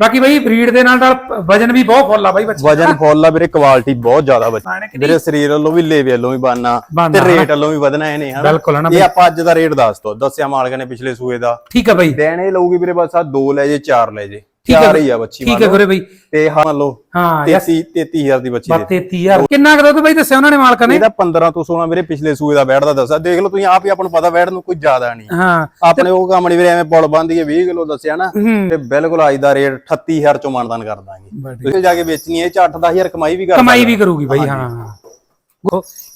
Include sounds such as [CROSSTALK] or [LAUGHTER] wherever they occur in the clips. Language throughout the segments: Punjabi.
ਬਾਕੀ ਬਈ ਬਰੀਡ ਦੇ ਨਾਲ ਨਾਲ ਵਜਨ ਵੀ ਬਹੁਤ ਫੁੱਲ ਆ ਬਾਈ ਬੱਚੇ। ਵਜਨ ਫੁੱਲ ਆ ਵੀਰੇ ਕੁਆਲਿਟੀ ਬਹੁਤ ਜ਼ਿਆਦਾ ਬੱਚੀ। ਵੀਰੇ ਸਰੀਰ ਵੱਲੋਂ ਵੀ ਲੇਵੇ ਵੱਲੋਂ ਵੀ ਬਣਨਾ ਤੇ ਰੇਟ ਵੱਲੋਂ ਵੀ ਵਧਣਾ ਇਹਨੇ ਹਨਾ? ਬਿਲਕੁਲ ਹੈ ਨਾ ਇਹ ਆਪਾਂ ਅੱਜ ਦਾ ਰੇਟ ਦੱਸ ਦੋ ਦੱਸਿਆ ਮਾਲਕ ਨੇ ਪਿਛਲੇ ਸੂਏ ਦਾ। ਠੀਕ ਆ ਬਾਈ। ਦੇਣੇ ਲਊਗੀ ਵੀਰੇ ਬਸ ਆ ਦੋ ਲੈ ਜੇ ਚਾਰ ਲੈ ਜੇ। ਹੈ ਚਾਰ। ਹੀ ਆ ਬੱਚੀ ਠੀਕ ਹੈ ਗੁਰੇ ਬਈ? ਤੇ ਹਾਂ ਮੰਨ ਲਓ ਹਾਂ ਯਸ 33 33000 ਦੀ ਬੱਚੀ ਦੇ। 33000 ਕਿੰਨਾ ਕੁ ਦੁੱਧ ਬਾਈ ਦੱਸਿਆ ਉਹਨਾਂ ਨੇ ਮਾਲਕਾਂ ਨੇ? ਇਹਦਾ 15 ਤੋਂ 16 ਵੀਰੇ ਪਿਛਲੇ ਸੂਏ ਦਾ ਬੈਠ ਦਾ ਦੱਸਿਆ। ਦੇਖ ਲਓ ਤੁਸੀਂ ਆਪ ਹੀ ਆਪਾਂ ਨੂੰ ਪਤਾ ਬੈਠ ਨੂੰ ਕੋਈ ਜ਼ਿਆਦਾ ਨਹੀਂ। ਹਾਂ ਆਪਣੇ ਉਹ ਕੰਮ ਨਹੀਂ ਵੀਰੇ ਐਵੇਂ ਪੁਲ ਬੰਦੀ ਹੈ 20 ਕਿਲੋ ਦੱਸਿਆ ਨਾ ਤੇ ਬਿਲਕੁਲ ਅੱਜ ਦਾ ਰੇਟ 38000 ਚੋਂ ਮਾਨਦਾਨ ਕਰ ਦਾਂਗੇ। ਤੁਸੀਂ ਜਾ ਕੇ ਵੇਚਣੀ ਹੈ ਚ 8-10000 ਕਮਾਈ ਵੀ ਕਰ ਕਮਾਈ ਵੀ ਕਰੂਗੀ ਬਾਈ ਹਾਂ।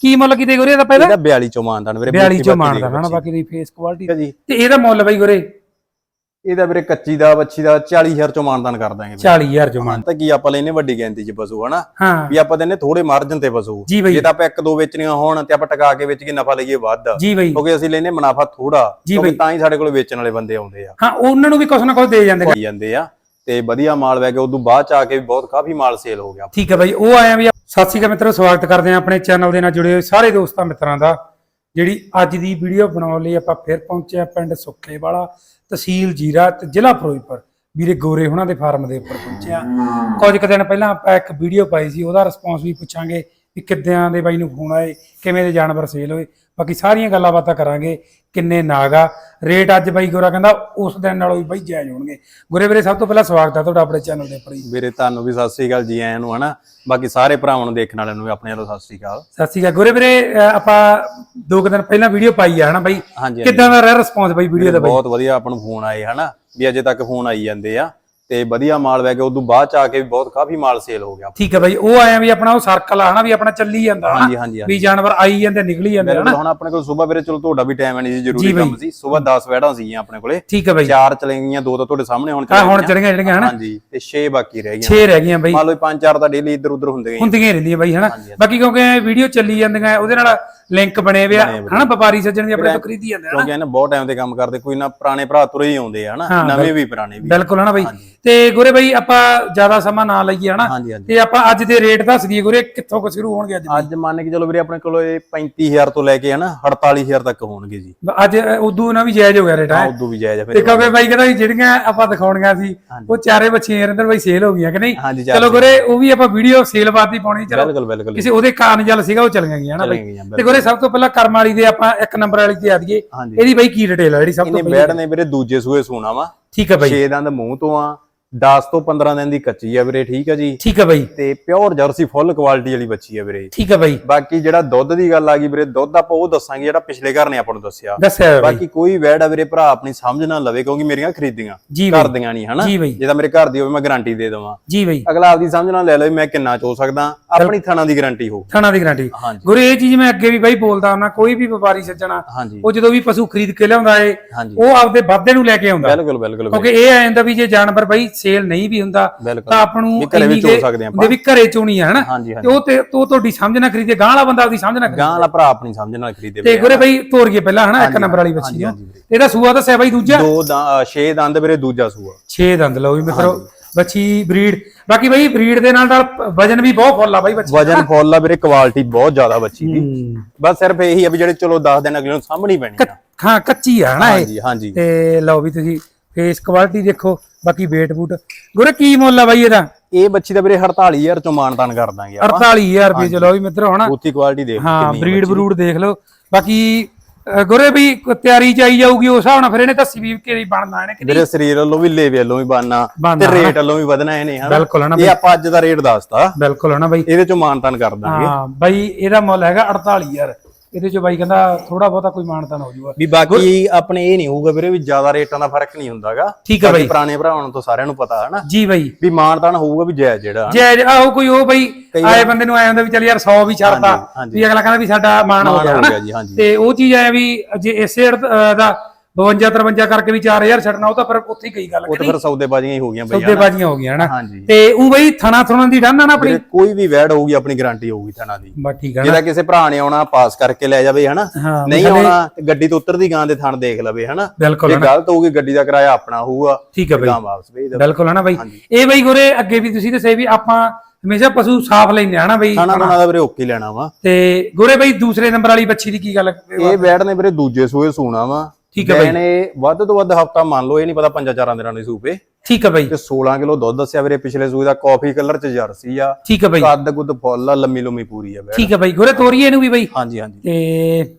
ਕੀ ਮੁੱਲ ਕਿਤੇ ਗੁਰੇ ਦਾ ਪਹਿਲਾਂ? ਇਹਦਾ 42 ਚੋਂ ਮਾਨਦਾਨ ਵੀਰੇ 42 ਚੋਂ ਦੀ ਨਾ ਬਾਕੀ ਦੀ ਫੇਸ ਕੁਆਲਿਟੀ ਤੇ ਇਹਦਾ ਮੁੱਲ ਬਾਈ ਗੁਰੇ ਇਹਦਾ ਵੀਰੇ ਕੱਚੀ ਦਾ ਬੱਚੀ ਦਾ 40000 ਚੋਂ ਮਾਨਦਾਨ ਕਰ ਦਾਂਗੇ ਵੀਰੇ। 40000 ਚੋਂ ਮਾਰ ਤਾਂ ਕੀ ਆਪਾਂ ਲੈਨੇ ਵੱਡੀ ਗਿਣਤੀ ਚ ਪਸ਼ੂ ਹਨਾ? ਵੀ ਆਪਾਂ ਦਿੰਨੇ ਥੋੜੇ ਮਾਰਜਨ ਤੇ ਪਸ਼ੂ। ਜੀ ਤਾਂ ਆਪਾਂ ਇੱਕ ਦੋ ਵੇਚਣੀਆਂ ਹੋਣ ਤੇ ਆਪਾਂ ਟਕਾ ਕੇ ਵੇਚ ਕੇ ਨਫਾ ਲਈਏ ਵੱਧ। ਕਿਉਂਕਿ ਅਸੀਂ ਲੈਨੇ ਮੁਨਾਫਾ ਥੋੜਾ ਕਿਉਂਕਿ। ਤਾਂ ਹੀ ਸਾਡੇ ਕੋਲ ਵੇਚਣ ਵਾਲੇ ਬੰਦੇ ਆਉਂਦੇ ਆ। ਹਾਂ ਉਹਨਾਂ ਨੂੰ ਵੀ ਕੁਛ ਨਾ ਕੁਛ ਦੇ ਜਾਂਦੇ। ਹੋਈ ਜਾਂਦੇ ਆ ਤੇ ਵਧੀਆ ਮਾਲ ਵੈ ਕੇ ਉਦੋਂ ਬਾਅਦ ਚ ਆ ਕੇ ਵੀ ਬਹੁਤ ਕਾਫੀ ਮਾਲ ਸੇਲ ਹੋ ਗਿਆ। ਠੀਕ ਹੈ ਬਾਈ ਉਹ ਆਇਆ ਵੀ ਸਤਿ ਸ਼੍ਰੀ ਅਕਾਲ ਮਿੱਤਰੋ ਸਵਾਗਤ ਕਰਦੇ ਹਾਂ ਆਪਣੇ ਚੈਨਲ ਦੇ ਨਾਲ ਜੁੜੇ ਹੋਏ ਸਾਰੇ ਦੋਸਤਾਂ ਮਿੱਤਰਾਂ ਦਾ। ਜਿਹੜੀ ਅੱਜ ਦੀ ਵੀਡੀਓ ਬਣਾਉਣ ਲਈ ਆਪਾਂ ਫਿਰ ਪਹੁੰਚੇ ਆ ਪਿੰਡ ਸੁੱਖੇ ਵਾਲਾ ਤਹਿਸੀਲ ਜੀਰਾ ਤੇ ਜ਼ਿਲ੍ਹਾ ਫਿਰੋਜ਼ਪੁਰ। ਵੀਰੇ ਗੋਰੇ ਉਹਨਾਂ ਦੇ ਫਾਰਮ ਦੇ ਉੱਪਰ ਪਹੁੰਚਿਆ ਆ ਕੁਝ ਕੁ ਦਿਨ ਪਹਿਲਾਂ ਆਪਾਂ ਇੱਕ ਵੀਡੀਓ ਪਾਈ ਸੀ, ਉਹਦਾ ਰਿਸਪੌਂਸ ਵੀ ਪੁੱਛਾਂਗੇ ਵੀ ਕਿੱਦਾਂ ਦੇ ਬਾਈ ਨੂੰ ਫੋਨ ਆਏ, ਕਿਵੇਂ ਦੇ ਜਾਨਵਰ ਸੇਲ ਹੋਏ। ਬਾਕੀ ਸਾਰੀਆਂ ਗੱਲਾਂ ਬਾਤਾਂ ਕਰਾਂਗੇ। ਕਿੰਨੇ ਨਾਗਾ ਰੇਟ ਅੱਜ ਬਾਈ ਗੋਰਾ ਕਹਿੰਦਾ ਉਸ ਦਿਨ ਨਾਲੋਂ ਵੀ ਬਾਈ ਜਾਇਜ਼ ਹੋਣਗੇ। ਗੋਰੇ ਵੀਰੇ ਸਭ ਤੋਂ ਪਹਿਲਾਂ ਸਵਾਗਤ ਹੈ ਤੁਹਾਡਾ ਆਪਣੇ ਚੈਨਲ ਦੇ ਉੱਪਰ ਜੀ। ਵੀਰੇ ਤੁਹਾਨੂੰ ਵੀ ਸਤਿ ਸ੍ਰੀ ਅਕਾਲ ਜੀ ਆਇਆਂ ਨੂੰ ਹਨਾ? ਬਾਕੀ ਸਾਰੇ ਭਰਾਵਾਂ ਨੂੰ ਦੇਖਣ ਵਾਲਿਆਂ ਨੂੰ ਵੀ ਆਪਣੇ ਵੱਲੋਂ ਸਤਿ ਸ੍ਰੀ ਅਕਾਲ। ਸਤਿ ਸ਼੍ਰੀ ਅਕਾਲ। ਗੁਰੇ ਵੀਰੇ ਅਹ ਆਪਾਂ ਦੋ ਕੁ ਦਿਨ ਪਹਿਲਾਂ ਵੀਡੀਓ ਪਾਈ ਆ ਹਨਾ ਬਾਈ? ਹਾਂਜੀ ਹਾਂਜੀ। ਕਿੱਦਾਂ ਦਾ ਰਿਹਾ ਰਿਸਪੌਂਸ ਬਾਈ ਵੀਡੀਓ ਦਾ ਬਾਈ? ਬਹੁਤ ਵਧੀਆ ਆਪਾਂ ਨੂੰ ਫੋਨ ਆਏ ਹਨਾ? ਵੀ ਅਜੇ ਤੱਕ ਫੋਨ ਆਈ ਜਾਂਦੇ ਆ। ਤੇ ਵਧੀਆ ਮਾਲ ਵੈ ਕੇ ਉਦੋਂ ਬਾਅਦ ਚ ਆ ਕੇ ਵੀ ਬਹੁਤ ਕਾਫੀ ਮਾਲ ਸੇਲ ਹੋ ਗਿਆ। ਠੀਕ ਹੈ ਬਾਈ ਉਹ ਆਇਆ ਵੀ ਆਪਣਾ ਉਹ ਸਰਕਲ ਆ ਹਨਾ ਵੀ ਆਪਣਾ ਚੱਲੀ ਜਾਂਦਾ ਹਨਾ ਹਾਂਜੀ ਹਾਂਜੀ ਹਾਂਜੀ। ਵੀ ਜਾਨਵਰ ਆਈ ਜਾਂਦੇ ਨਿਕਲੀ ਜਾਂਦੇ ਹਨਾ। ਹੁਣ ਆਪਣੇ ਕੋਲ ਸਵੇਰ ਵੀਰੇ ਚਲੋ ਤੁਹਾਡਾ ਵੀ ਟਾਈਮ ਨਹੀਂ ਸੀ ਜ਼ਰੂਰੀ। ਕੰਮ ਸੀ। ਸਵੇਰ 10 ਵੈੜਾਂ ਸੀਗੀਆਂ ਆਪਣੇ ਕੋਲੇ। ਠੀਕ ਹੈ ਬਾਈ। ਚਾਰ ਚਲੇ ਗਈਆਂ ਦੋ ਤਾਂ ਤੁਹਾਡੇ ਸਾਹਮਣੇ ਹੁਣ ਆ ਹੁਣ ਚੜੀਆਂ ਜਿਹੜੀਆਂ ਹਨਾ। ਹਾਂਜੀ ਤੇ 6 ਬਾਕੀ ਰਹਿ ਗਈਆਂ। 6 ਰਹਿ ਗਈਆਂ ਬਾਈ। ਮੰਨ ਲਓ ਪੰਜ ਚਾਰ ਤਾਂ ਡੇਲੀ ਇੱਧਰ ਉੱਧਰ ਹੁੰਦੇ ਗਏ ਹੁੰਦੀਆਂ ਹੀ ਰਹਿੰਦੀਆਂ ਬਾਈ ਹਨਾ। ਬਾਕੀ ਕਿਉਂਕਿ ਵੀਡੀਓ ਚੱਲੀ ਜਾਂਦੀਆਂ ਉਹਦੇ ਨਾਲ ਲਿੰਕ ਬਣੇ ਹੋਏ ਆ ਹਨਾ ਵਪਾਰੀ ਸੱਜਣ ਦੀ ਆਪਣੇ ਤੋਂ ਖਰੀਦੀ ਜਾਂਦੇ ਹਨਾ ਕਿਉਂਕਿ ਇਹਨਾਂ ਬਹੁਤ ਟਾਈਮ ਤੇ ਕੰਮ ਕਰਦੇ ਕੋਈ ਨਾ ਪੁਰਾਣੇ ਭਰਾ ਤੁਰੇ ਹੀ ਆਉਂਦੇ ਆ ਹਨਾ। ਨਵੇਂ ਵੀ ਪੁਰਾਣੇ ਵੀ। ਬਿਲਕੁਲ ਹਨਾ ਬਾਈ। ਤੇ ਗੁਰੇ ਬਾਈ ਆਪਾਂ ਜ਼ਿਆਦਾ ਸਮਾਂ ਨਾ ਲਈਏ ਹਨਾ। ਹਾਂਜੀ ਹਾਂਜੀ। ਤੇ ਆਪਾਂ ਅੱਜ ਦੇ ਰੇਟ ਦੱਸ ਦਈਏ ਗੁਰੇ ਕਿੱਥੋਂ ਕੁ ਸ਼ੁਰੂ ਹੋਣਗੇ ਅੱਜ ਅੱਜ ਮੰਨ ਕੇ ਚਲੋ ਵੀਰੇ ਆਪਣੇ ਕੋਲ ਇਹ 35000 ਤੋਂ ਲੈ ਕੇ ਹਨਾ 48000 ਤੱਕ ਹੋਣਗੇ ਜੀ। ਅੱਜ ਉਦੋਂ ਨਾ ਵੀ ਜਾਇਜ਼ ਹੋ ਗਿਆ ਰੇਟ ਹੈ ਉਦੋਂ ਵੀ ਜਾਇਜ਼ ਆ ਤੇ ਫਿਰ ਬਾਈ ਕਹਿੰਦਾ ਵੀ ਜਿਹੜੀਆਂ ਆਪਾਂ ਦਿਖਾਉਣੀਆਂ ਸੀ ਉਹ ਚਾਰੇ ਬੱਚੀਆਂ ਰਿੰਦਰ ਬਾਈ ਸੇਲ ਹੋ ਗਈਆਂ ਕਿ ਨਹੀਂ? ਹਾਂਜੀ ਚਲੋ ਗੁਰੇ ਉਹ ਵੀ ਆਪਾਂ ਵੀਡੀਓ ਸੇਲ ਬਾਤੀ ਪਾਉਣੀ ਚਲੋ। ਬਿਲਕੁਲ ਬਿਲਕੁਲ। ਕਿਸੇ ਉਹਦੇ ਕਾਰਨ ਜਲ ਸੀਗਾ ਉਹ ਚਲੀਆਂ ਗਈਆਂ ਨਾ ਬਾਈ। ਗਈਆਂ ਤੇ ਗੁਰੇ ਸਭ ਤੋਂ ਪਹਿਲਾਂ ਕਰਮ ਵਾਲੀ ਦੇ ਆਪਾਂ ਇੱਕ ਨੰਬਰ ਵਾਲੀ ਤੇ ਆ ਦਈਏ ਹਾਂਜੀ। ਇਹਦੀ ਬਾਈ ਕੀ ਡਿਟੇਲ ਆ ਜਿਹੜੀ ਸਭ ਤੋਂ ਇਹਨੇ ਬੈੜ ਨੇ ਵੀਰੇ ਦੂਜੇ ਸੂਏ ਸੋਣਾ ਵਾ। ਠੀਕ ਹੈ ਬਾਈ। 6 ਦੰਦ ਮੂੰਹ ਤੋਂ ਆ। 10 ਤੋਂ 15 ਦਿਨ ਦੀ ਕੱਚੀ ਆ ਵੀਰੇ ਠੀਕ ਆ ਜੀ? ਠੀਕ ਹੈ ਬਾਈ। ਤੇ ਪਿਓਰ ਜਰਸੀ ਫੁੱਲ ਕੁਆਲਿਟੀ ਵਾਲੀ ਬੱਚੀ ਆ ਵੀਰੇ। ਠੀਕ ਹੈ ਬਾਈ। ਬਾਕੀ ਜਿਹੜਾ ਦੁੱਧ ਦੀ ਗੱਲ ਆ ਗਈ ਵੀਰੇ ਦੁੱਧ ਆਪਾਂ ਉਹ ਦੱਸਾਂਗੇ ਜਿਹੜਾ ਪਿਛਲੇ ਘਰ ਨੇ ਆਪਾਂ ਨੂੰ ਦੱਸਿਆ। ਬਾਕੀ ਕੋਈ ਵੈੜ ਆ ਵੀਰੇ ਭਰਾ ਆਪਣੀ ਸਮਝ ਨਾ ਲਵੇ ਕਿਉਂਕਿ ਮੇਰੀਆਂ ਖਰੀਦੀਆਂ। ਜੀ ਬਾਈ। ਘਰ ਦੀਆਂ ਨਹੀਂ ਹਨਾ? ਜੀ ਤਾਂ ਮੇਰੇ ਘਰ ਦੀ ਹੋਵੇ ਮੈਂ ਗਾਰੰਟੀ ਦੇ ਦੇਵਾਂ। ਜੀ ਬਾਈ। ਅਗਲਾ ਆਪਦੀ ਸਮਝ ਨਾਲ ਲੈ ਲਵੇ ਮੈਂ ਕਿੰਨਾ ਚੋ ਸਕਦਾ ਆਪਣੀ ਥਾਣਾ ਦੀ ਗਾਰੰਟੀ ਹੋ ਥਾਣਾ ਦੀ ਗਾਰੰਟੀ ਗੁਰੇ ਇਹ ਚੀਜ਼ ਮੈਂ ਅੱਗੇ ਵੀ ਬਾਈ ਬੋਲਦਾ ਹੁੰਦਾ ਕੋਈ ਵੀ ਵਪਾਰੀ ਸੱਜਣਾ ਉਹ ਜਦੋਂ ਵੀ ਪਸ਼ੂ ਖਰੀਦ ਕੇ ਲਿਆਉਂਦਾ ਏ ਉਹ ਆਪਦੇ ਵਾਧੇ ਨੂੰ ਲੈ ਕੇ ਆਉਂਦਾ। ਬਿਲਕੁਲ ਬਿਲਕੁਲ ਕਿਉਂਕਿ ਇਹ ਆ ਜਾਂਦਾ ਵੀ ਜੇ ਜਾਨਵਰ ਬਾਈ ਸੇਲ ਨਹੀਂ ਵੀ ਹੁੰਦਾ ਤਾਂ ਆਪਾਂ ਨੂੰ ਘਰੇ ਵੀ ਚੋ ਸਕਦੇ ਆਪਾਂ। ਵੀ ਘਰੇ ਚੋਣੀ ਆ ਹਨਾ? ਤੇ ਉਹ ਤੇ ਤੋ ਤੁਹਾਡੀ ਸਮਝ ਨਾ ਖਰੀਦੇ ਗਾਂ ਵਾਲਾ ਬੰਦਾ ਆਪਦੀ ਸਮਝ ਨਾ ਖਰੀਦੇ। ਗਾਂ ਵਾਲਾ ਭਰਾ ਆਪਣੀ ਸਮਝ ਨਾਲ ਖਰੀਦੇ ਤੇ ਗੁਰੇ ਬਾਈ ਤੋਰੀਏ ਪਹਿਲਾਂ ਹਨਾ ਇੱਕ ਨੰਬਰ ਵਾਲੀ ਬੱਚੀ ਵੀਰੇ। ਇਹਦਾ ਸੂਆ ਦੱਸਿਆ ਬਾਈ ਦੂਜਾ? ਦੋ ਦਾ 6 ਦੰਦ ਵੀਰੇ ਦੂਜਾ ਸੂਆ। 6 ਦੰਦ ਲਓ ਵੀ ਮਿੱਤਰੋ ਬੱਚੀ ਬਰੀਡ। ਬਾਕੀ ਬਾਈ ਬਰੀਡ ਦੇ ਨਾਲ ਨਾਲ ਵਜਨ ਵੀ ਬਹੁਤ ਫੁੱਲ ਆ ਬਾਈ ਬੱਚੀ ਵਜਨ ਫੁੱਲ ਆ ਵੀਰੇ ਕੁਆਲਿਟੀ ਬਹੁਤ ਜ਼ਿਆਦਾ ਬੱਚੀ ਦੀ। ਹੂੰ। ਬਸ ਸਿਰਫ ਇਹੀ ਆ ਵੀ ਜਿਹੜੇ ਚਲੋ 10 ਦਿਨ ਅਗਲੇ ਨੂੰ ਸਾਹਮਣੀ ਪੈਣੀ ਆ। ਹਾਂ ਕੱਚੀ ਆ ਹਨਾ ਇਹ। ਹਾਂਜੀ ਹਾਂਜੀ। ਤੇ ਲਓ ਵੀ ਤੁਸੀਂ ਫੇਸ ਕੁਆਲਿਟੀ ਦੇਖੋ ਬਾਕੀ weight ਬੂਟ। ਗੁਰੇ ਕੀ ਮੁੱਲ ਆ ਬਾਈ ਇਹਦਾ? ਇਹ ਬੱਚੀ ਦਾ ਵੀਰੇ 48000 ਚੋਂ ਮਾਨਤਾਨ ਕਰ ਦਾਂਗੇ ਆਪਾਂ। 48000 ਰੁਪਏ ਚਲੋ ਵੀ ਮਿੱਤਰੋ ਹਨਾ? ਉੱਤੀ ਕੁਆਲਿਟੀ ਦੇਖ ਹਾਂ ਬਰੀਡ। ਬਰੂਡ ਦੇਖ ਲਓ। ਬਾਕੀ ਗੁਰੇ ਵੀ ਤਿਆਰੀ ਚਾਈ ਜਾਊਗੀ ਉਸ ਹਿਸਾਬ ਨਾਲ ਫਿਰ ਇਹਨੇ ਦੱਸੀ ਵੀ ਕਿਹੜੀ ਬਣਨਾ ਇਹਨੇ ਕਿ ਵੀਰੇ ਸਰੀਰ ਵੱਲੋਂ ਵੀ ਲੇਵੇ ਵੱਲੋਂ ਵੀ ਬਣਨਾ ਤੇ ਰੇਟ ਵੱਲੋਂ ਵੀ ਵਧਣਾ ਇਹਨੇ ਹਨਾ? ਬਿਲਕੁਲ ਹਨਾ ਇਹ ਆਪਾਂ ਅੱਜ ਦਾ ਰੇਟ ਦੱਸਤਾ। ਬਿਲਕੁਲ ਹਨਾ ਬਾਈ? ਇਹਦੇ ਚੋਂ ਮਾਨਤਾਨ ਕਰ ਦਾਂਗੇ। ਹਾਂ ਬਾਈ ਇਹਦਾ ਮੁੱਲ ਹੈਗਾ 48000 ਇਹਦੇ ਚ ਬਾਈ ਕਹਿੰਦਾ ਥੋੜਾ ਬਹੁਤਾ ਕੋਈ ਮਾਨਤਾਨ ਹੋ ਜਾਊਗਾ ਵੀ ਬਾਕੀ ਆਪਣੇ ਇਹ ਨਹੀਂ ਹੋਊਗਾ ਵੀਰੇ ਵੀ ਜ਼ਿਆਦਾ ਰੇਟਾਂ ਦਾ ਫ਼ਰਕ ਨਹੀਂ ਹੁੰਦਾਗਾ। ਠੀਕ ਹੈ ਬਾਈ। ਪੁਰਾਣੇ ਭਰਾਵਾਂ ਨੂੰ ਤਾਂ ਸਾਰਿਆਂ ਨੂੰ ਪਤਾ ਹੈ ਨਾ ਜੀ ਬਾਈ। ਵੀ ਮਾਨਤਾਨ ਹੋਊਗਾ ਵੀ ਜਾਇਜ਼ ਜਿਹੜਾ ਜੇ ਆਹੋ ਕੋਈ ਉਹ ਬਾਈ ਆਏ ਬੰਦੇ ਨੂੰ ਆਇਆ ਹੁੰਦਾ ਵੀ ਚੱਲ ਯਾਰ 100 ਵੀ ਹਾਂਜੀ। ਵੀ ਅਗਲਾ ਕਹਿੰਦਾ ਵੀ ਸਾਡਾ ਮਾਨ ਹੋ ਗਿਆ ਤੇ ਉਹ ਚੀਜ਼ ਆਇਆ ਵੀ ਜੇ ਇਸੇ ਦਾ 52 53 ਕਰਕੇ ਵੀ 4000 ਛੱਡਣਾ ਉਹ ਤਾਂ ਫਿਰ ਉੱਥੇ ਹੀ ਗਈ ਗੱਲ ਉਹ ਤਾਂ ਫਿਰ ਸੌਦੇਬਾਜ਼ੀਆਂ ਹੀ ਹੋ ਗਈਆਂ ਬਈ ਸੌਦੇ ਬਾਜੀਆਂ ਹੋ ਗਈਆਂ ਹਨਾ? ਤੇ ਉਹ ਬਈ ਥਣਾ ਥਣਾ ਦੀ ਡਾਨਾ ਨਾ ਆਪਣੀ? ਕੋਈ ਵੀ ਵੈੜ ਹੋਊਗੀ ਆਪਣੀ ਗਾਰੰਟੀ ਹੋਊਗੀ ਥਾਣਾ ਦੀ। ਬਸ ਠੀਕ ਕਿਸੇ ਭਰਾ ਨੇ ਆਉਣਾ ਪਾਸ ਕਰਕੇ ਲੈ ਜਾਵੇ ਹਨਾ? ਨਹੀਂ ਆਉਣਾ ਤੇ ਗੱਡੀ ਤੋਂ ਉਤਰਦੀ ਗਾਂ ਦੇ ਥਣ ਦੇਖ ਲਵੇ ਹਨਾ? ਜੇ ਗਲਤ ਹੋਊਗੀ ਗੱਡੀ ਦਾ ਕਿਰਾਇਆ ਆਪਣਾ ਹੋਊਗਾ ਠੀਕ ਹੈ ਬਈ। ਗਾਂ ਵਾਪਸ ਭੇਜ ਦੇ ਬਿਲਕੁਲ ਹਨਾ ਬਈ। ਇਹ ਬਈ ਗੁਰੇ ਅੱਗੇ ਵੀ ਤੁਸੀਂ ਦੱਸੇ ਵੀ ਆਪਾਂ ਹਮੇਸ਼ਾ ਪਸ਼ੂ ਸਾਫ਼ ਲੈਂਦੇ ਆ ਨਾ ਬਈ? ਥਾਣਾ ਥਾਣਾ ਦਾ ਵੀਰੇ ਓਕੇ ਲੈਣਾ ਵਾ। ਤੇ ਗੁਰੇ ਬਈ ਦੂਸਰੇ ਨੰਬਰ ਵਾਲੀ ਬੱਚੀ ਦੀ ਕੀ ਗੱਲ? ਇਹ ਵੈੜ ਨੇ ਵੀਰੇ ਦੂਜੇ ਸੂਏ ਸੂਣਾ ਵਾ। ਠੀਕ ਹੈ ਬਈ। ਨੇ ਵੱਧ ਤੋਂ ਵੱਧ ਹਫਤਾ ਮੰਨ ਲਓ ਇਹ ਨਹੀਂ ਪਤਾ ਪੰਜਾਂ ਚਾਰਾਂ ਦਿਨਾਂ ਦੀ ਸੂਪੇ। ਠੀਕ ਹੈ ਬਾਈ। ਤੇ 16 ਕਿਲੋ ਦੁੱਧ ਦੱਸਿਆ ਵੀਰੇ ਪਿਛਲੇ ਸੂਏ ਦਾ ਕਾਫੀ ਕਲਰ ਚ ਜਰਸੀ ਆ। ਠੀਕ ਹੈ ਬਾਈ। ਕੱਦ ਕੁੱਦ ਫੁੱਲ ਆ ਲੰਮੀ ਲੰਮੀ ਪੂਰੀ ਆ ਠੀਕ ਹੈ ਬਾਈ ਗੁਰੇ ਤੋਰੀਏ ਇਹਨੂੰ ਵੀ ਬਾਈ। ਹਾਂਜੀ ਹਾਂਜੀ। ਤੇ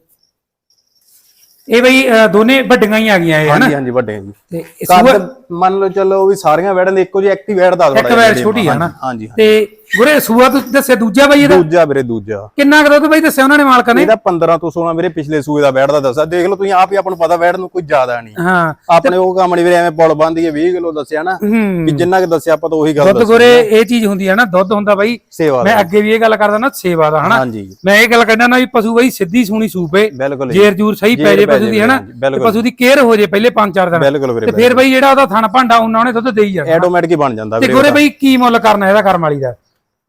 ਇਹ ਬਈ ਦੋਨੇ ਵੱਡੀਆਂ ਹੀ ਆ ਗਈਆਂ ਇਹ ਹਨਾ? ਹਾਂਜੀ ਹਾਂਜੀ ਵੱਡੇ ਜੀ। ਤੇ ਕੱਦ ਮੰਨ ਲਓ ਚਲੋ ਵੀ ਸਾਰੀਆਂ ਵੈੜਾਂ ਦੇ ਇੱਕੋ ਜਿਹੀ ਐਕਟਿਵ ਵੈੜ ਦਾ ਥੋੜਾ ਇੱਕ ਵੈੜ ਛੋਟੀ ਆ ਨਾ ਹਾਂਜੀ ਹਾਂਜੀ। ਤੇ ਗੁਰੇ ਸੂਆ ਤੁਸੀਂ ਦੱਸਿਆ ਦੂਜਾ ਬਾਈ ਇਹਦਾ? ਦੂਜਾ ਵੀਰੇ ਦੂਜਾ। ਕਿੰਨਾ ਕੁ ਦੁੱਧ ਬਾਈ ਦੱਸਿਆ ਉਹਨਾਂ ਨੇ ਮਾਲਕਾਂ ਨੇ? ਇਹਦਾ 15 ਤੋਂ 16 ਵੀਰੇ ਪਿਛਲੇ ਸੂਏ ਦਾ ਦਾ ਦੱਸਿਆ ਦੇਖ ਲਓ ਤੁਸੀਂ ਆਪ ਹੀ ਆਪਾਂ ਨੂੰ ਪਤਾ ਵੈੜ ਨੂੰ ਕੋਈ ਜ਼ਿਆਦਾ ਨਹੀਂ। ਹਾਂ। ਆਪਣੇ ਉਹ ਕੰਮ ਨਹੀਂ ਵੀਰੇ ਐਵੇਂ ਪੁਲ ਬੰਦੀ 20 ਕਿਲੋ ਦੱਸਿਆ ਨਾ ਵੀ ਜਿੰਨਾ ਕਿ ਦੱਸਿਆ ਆਪਾਂ ਤਾਂ ਉਹੀ ਗੱਲ ਦੁੱਧ ਗੁਰੇ ਇਹ ਚੀਜ਼ ਹੁੰਦੀ ਹੈ ਨਾ ਦੁੱਧ ਹੁੰਦਾ ਬਾਈ। ਮੈਂ ਅੱਗੇ ਵੀ ਇਹ ਗੱਲ ਕਰਦਾ ਨਾ ਸੇਵਾ ਦਾ ਹਨਾ? ਮੈਂ ਇਹ ਗੱਲ ਕਹਿੰਦਾ ਨਾ ਵੀ ਪਸ਼ੂ ਬਾਈ ਸਿੱਧੀ ਸੂਣੀ ਸੂਪੇ ਜੇਰ ਜੂਰ ਸਹੀ ਪੈ ਜੇ ਪਸ਼ੂ ਦੀ ਹਨਾ? ਤੇ। ਪਸ਼ੂ ਦੀ ਕੇਅਰ ਹੋ ਜੇ ਪਹਿਲੇ 5-4 ਦਿਨ। ਬਿਲਕੁਲ ਵੀਰੇ ਤੇ ਫਿਰ ਬਾਈ ਜਿਹੜਾ ਉਹਦਾ ਥਣ ਭਾਂਡਾ ਉਹਨਾਂ ਉਹਨੇ ਦੁੱਧ ਦੇਈ ਜਾਣਾ। ਆਟੋਮੈਟਿਕ ਹੀ ਬਣ ਜਾਂਦਾ ਤੇ ਵੀਰੇ ਗੁਰੇ ਬਾਈ ਕੀ ਮੁੱਲ ਕਰਨਾ ਇਹਦਾ ਕਰਮ ਵਾਲੀ ਦਾ?